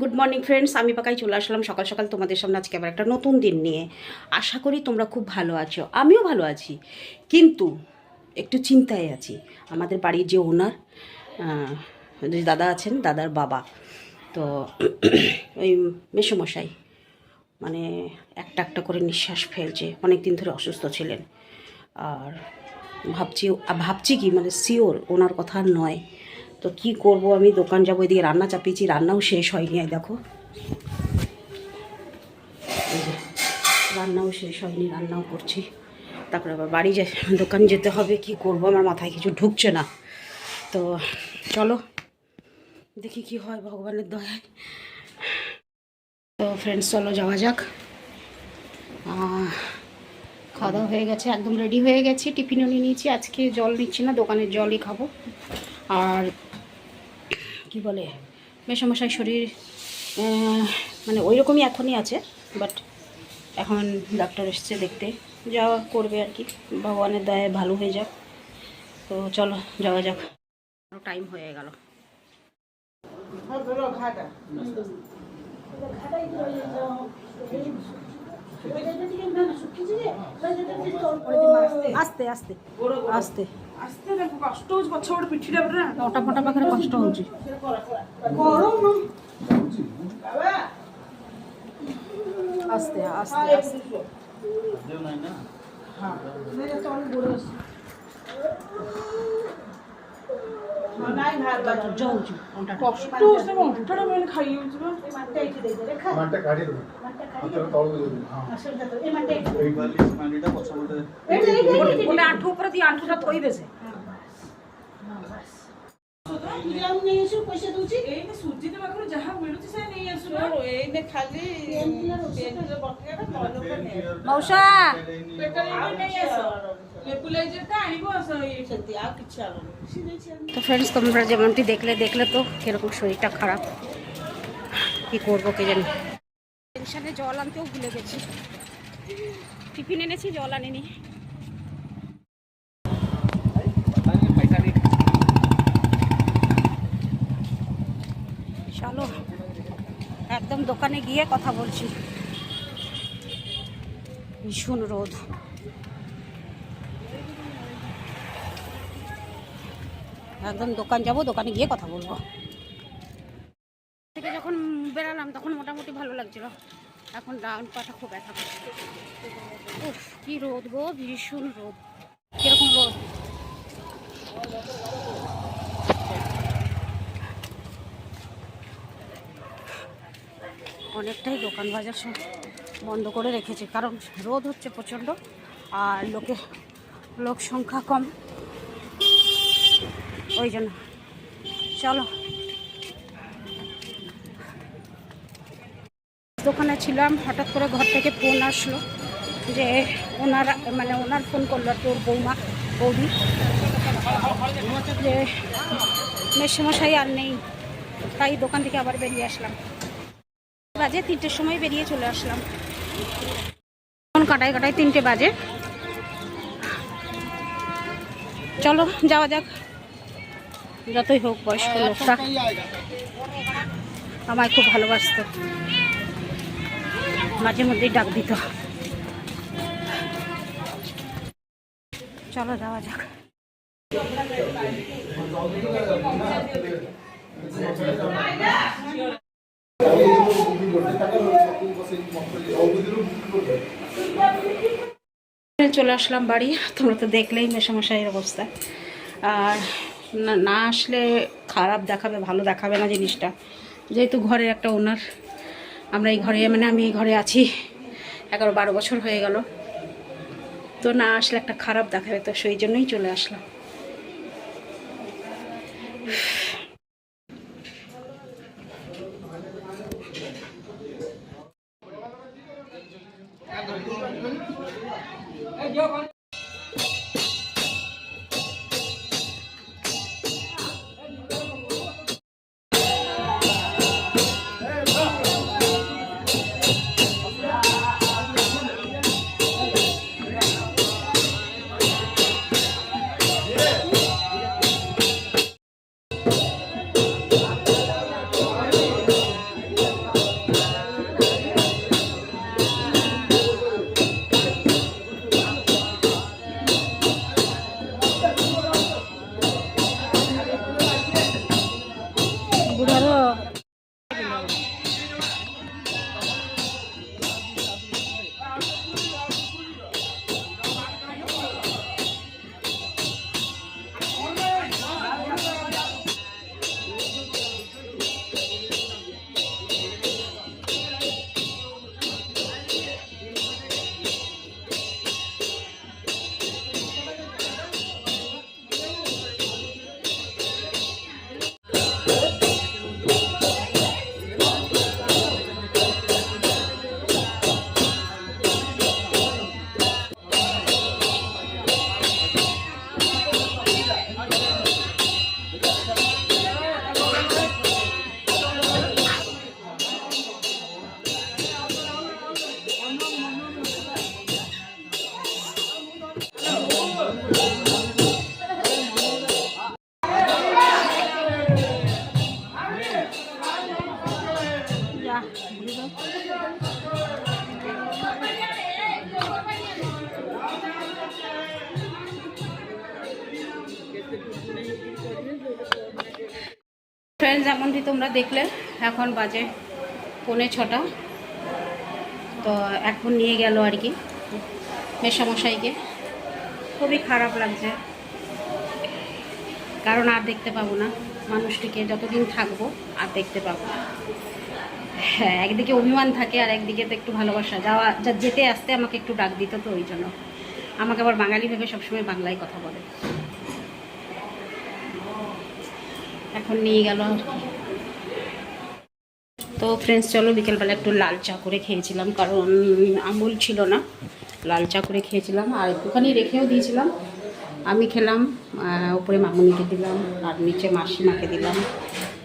Good morning friends আমি পাকাই চলে আসলাম সকাল সকাল তোমাদের সামনে আজকে আবার একটা নতুন দিন নিয়ে। আশা করি তোমরা খুব ভালো আছো, আমিও ভালো আছি। কিন্তু একটু চিন্তায় আছি, আমাদের বাড়ির যে ওনার যে দাদা আছেন, দাদার বাবা, তো ওই মেসোমশাই মানে একটা একটা করে নিঃশ্বাস ফেলছে অনেক দিন ধরে অসুস্থ ছিলেন। আর ভাবছি ভাবছি কি মানে শিওর ওনার কথা নয়। তো কি করব? আমি দোকান যাব, এদিকে রান্না চাপিয়েছি, রান্নাও শেষ হয়নি দেখো। রান্নাও শেষ হয়নি, রান্নাও করছি। তারপরে আবার বাড়ি যে, দোকান যেতে হবে, কি করব? আমার মাথায় কিছু ঢুকছে না। তো চলো, দেখি কি হয় ভগবানের দয়ায়। তো ফ্রেন্ডস চলো যাওয়া যাক। খাওয়া দাওয়া হয়ে গেছে, একদম রেডি হয়ে গেছি। টিফিনও নিয়ে নিয়েছি, আজকে জল নিচ্ছি না, দোকানের জলই খাব। আর কি বলে মেশামশাই শরীর মানে ওই রকমই এখনই আছে বাট এখন ডাক্তার এসছে দেখতে। যাওয়া করবে আর কি ভগবানের দয়ায় ভালো হয়ে যাক। তো চলো যাওয়া যাক। টাইম হয়ে গেল। আস্তে আস্তে আস্তে আস্তে। কষ্ট হচ্ছে পছ গোটে পিঠিটা ପୁରା ଅଟା ଫଟା ପାଖରେ କଷ୍ଟ ହଉଛି আস্তে আস্তে আস্তে। কষ্ট সে মন্টটা মেন খাইয়ে উঠবে মানটা একটু দে দে রেখা মানটা কাটি দেব। মানটা কাটি দেব। তলু দেব হ্যাঁ মৌসা। তো ফ্রেন্ডস তোমরা যেমনটি দেখলে দেখলে তো কীরকম শরীরটা খারাপ। কি করব কে জানি। টেনশানে জল আনতেও ভুলে গেছি। টিফিন এনেছি জল আনিনি। চলো একদম দোকানে গিয়ে কথা বলছি। ভীষণ রোদ। একদম দোকান যাব, দোকানে গিয়ে কথা বলব। থেকে যখন বেরালাম, তখন মোটামুটি ভালো লাগছিল। এখন ডাউন পাটা খুব ব্যথা করছে। কি রোদ গো, ভীষণ রোদ। কীরকম রোদ? অনেকটাই দোকান বাজার সব বন্ধ করে রেখেছে, কারণ রোদ হচ্ছে প্রচণ্ড, আর লোকে, লোক সংখ্যা কম। ওই জন্য। চলো। দোকানে ছিলাম, হঠাৎ করে ঘর থেকে ফোন আসলো যে ওনার মানে ওনার ফোন করল তোর বৌমা, বৌদি, যে মেসমশাই আর নেই, তাই দোকান থেকে আবার বেরিয়ে আসলাম। বাজে তিনটের সময় বেরিয়ে চলে আসলাম। এখন কাটায় কাটায় তিনটে বাজে। চলো, যাওয়া যাক। যতই হোক বয়স্ক লোকটা। আমায় খুব ভালোবাসত। মাঝে মধ্যেই ডাক দিত। চলো যাওয়া যাক। চলে আসলাম বাড়ি। তোমরা তো দেখলেই মেশামশাইয়ের অবস্থা। আর না আসলে খারাপ দেখাবে, ভালো দেখাবে না জিনিসটা। যেহেতু ঘরে একটা ওনার আমরা এই ঘরে মানে আমি এই ঘরে আছি। এগারো বারো বছর হয়ে গেল। তো না আসলে একটা খারাপ দেখাবে, তো সেই জন্যই চলে আসলাম। ফ্রেন্ডস যেমনটি তোমরা দেখলে। এখন বাজে পৌনে ছটা। তো এখন নিয়ে গেল আর কি মেশামশাইকে খুবই খারাপ লাগছে। কারণ আর দেখতে পাবো না। মানুষটিকে যতদিন থাকব, আর দেখতে পাবো না। হ্যাঁ একদিকে অভিমান থাকে আর একদিকে তো একটু ভালোবাসা। যাওয়া, যা যেতে আসতে আমাকে একটু ডাক দিত তো ওই জন্য। আমাকে আবার বাঙালি ভেবে সবসময় বাংলায় কথা বলে। এখন নিয়ে গেল। আর কি তো ফ্রেন্ডস চলো বিকেলবেলা একটু লাল চা করে খেয়েছিলাম, কারণ আমুল ছিল না। লাল চা করে খেয়েছিলাম আর একটুখানি রেখেও দিয়েছিলাম। আমি খেলাম উপরে মামুনিকে দিলাম, আর নিচে মাসিমাকে দিলাম।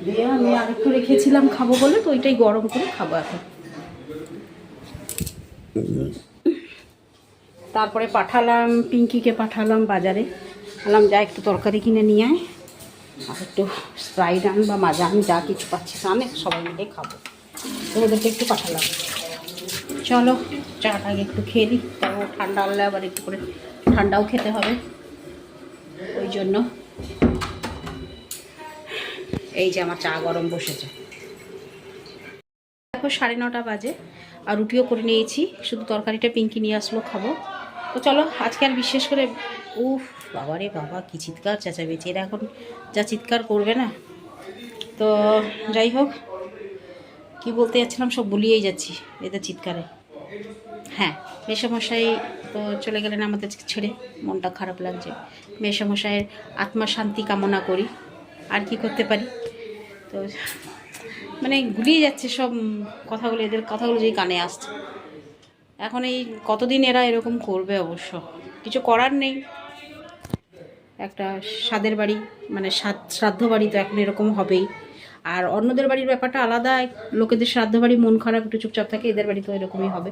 দিয়ে আমি আরেকটু রেখেছিলাম, খাব বলে, তো ওইটাই গরম করে খাব এখন। তারপরে পাঠালাম, পিঙ্কিকে পাঠালাম বাজারে। বললাম, যা একটু তরকারি কিনে নিয়ে আয়। আর একটু স্প্রাইট আন বা মাজা আন, যা কিছু পাচ্ছিস আনে সবাই মিলে খাব। ওদেরকে একটু পাঠালাম। চলো, চাটা একটু খেয়ে দিই তারপর ঠান্ডা হলে আবার একটু করে ঠান্ডাও খেতে হবে। ওই জন্য। এই যে আমার চা গরম বসেছে। দেখো সাড়ে নটা বাজে, আর রুটিও করে নিয়েছি, শুধু তরকারিটা পিঙ্কি নিয়ে আসলো, খাব। তো চলো, আজকে আর বিশেষ করে, উফ বাবা রে বাবা, কি চিৎকার চেঁচাবেছে এরা এখন যা চিৎকার করবে না। তো যাই হোক, কি বলতে যাচ্ছিলাম, সব বলিয়েই যাচ্ছি এদের চিৎকারে। হ্যাঁ মেশামশাই তো চলে গেলেন আমাদের ছেড়ে, মনটা খারাপ লাগছে। মেশামশাইয়ের আত্মা শান্তি কামনা করি। আর কি করতে পারি? তো মানে গুলিয়ে যাচ্ছে সব কথাগুলো, এদের কথাগুলো যেই কানে আসছে। এখন এই কতদিন এরা এরকম করবে অবশ্য? কিছু করার নেই। একটা স্বাদের বাড়ি মানে স্বাদ, শ্রাদ্ধ বাড়ি তো এখন এরকম হবেই। আর অন্যদের বাড়ির ব্যাপারটা আলাদা লোকেদের শ্রাদ্ধ বাড়ি মন খারাপ, একটু চুপচাপ থাকে, এদের বাড়ি তো এরকমই হবে।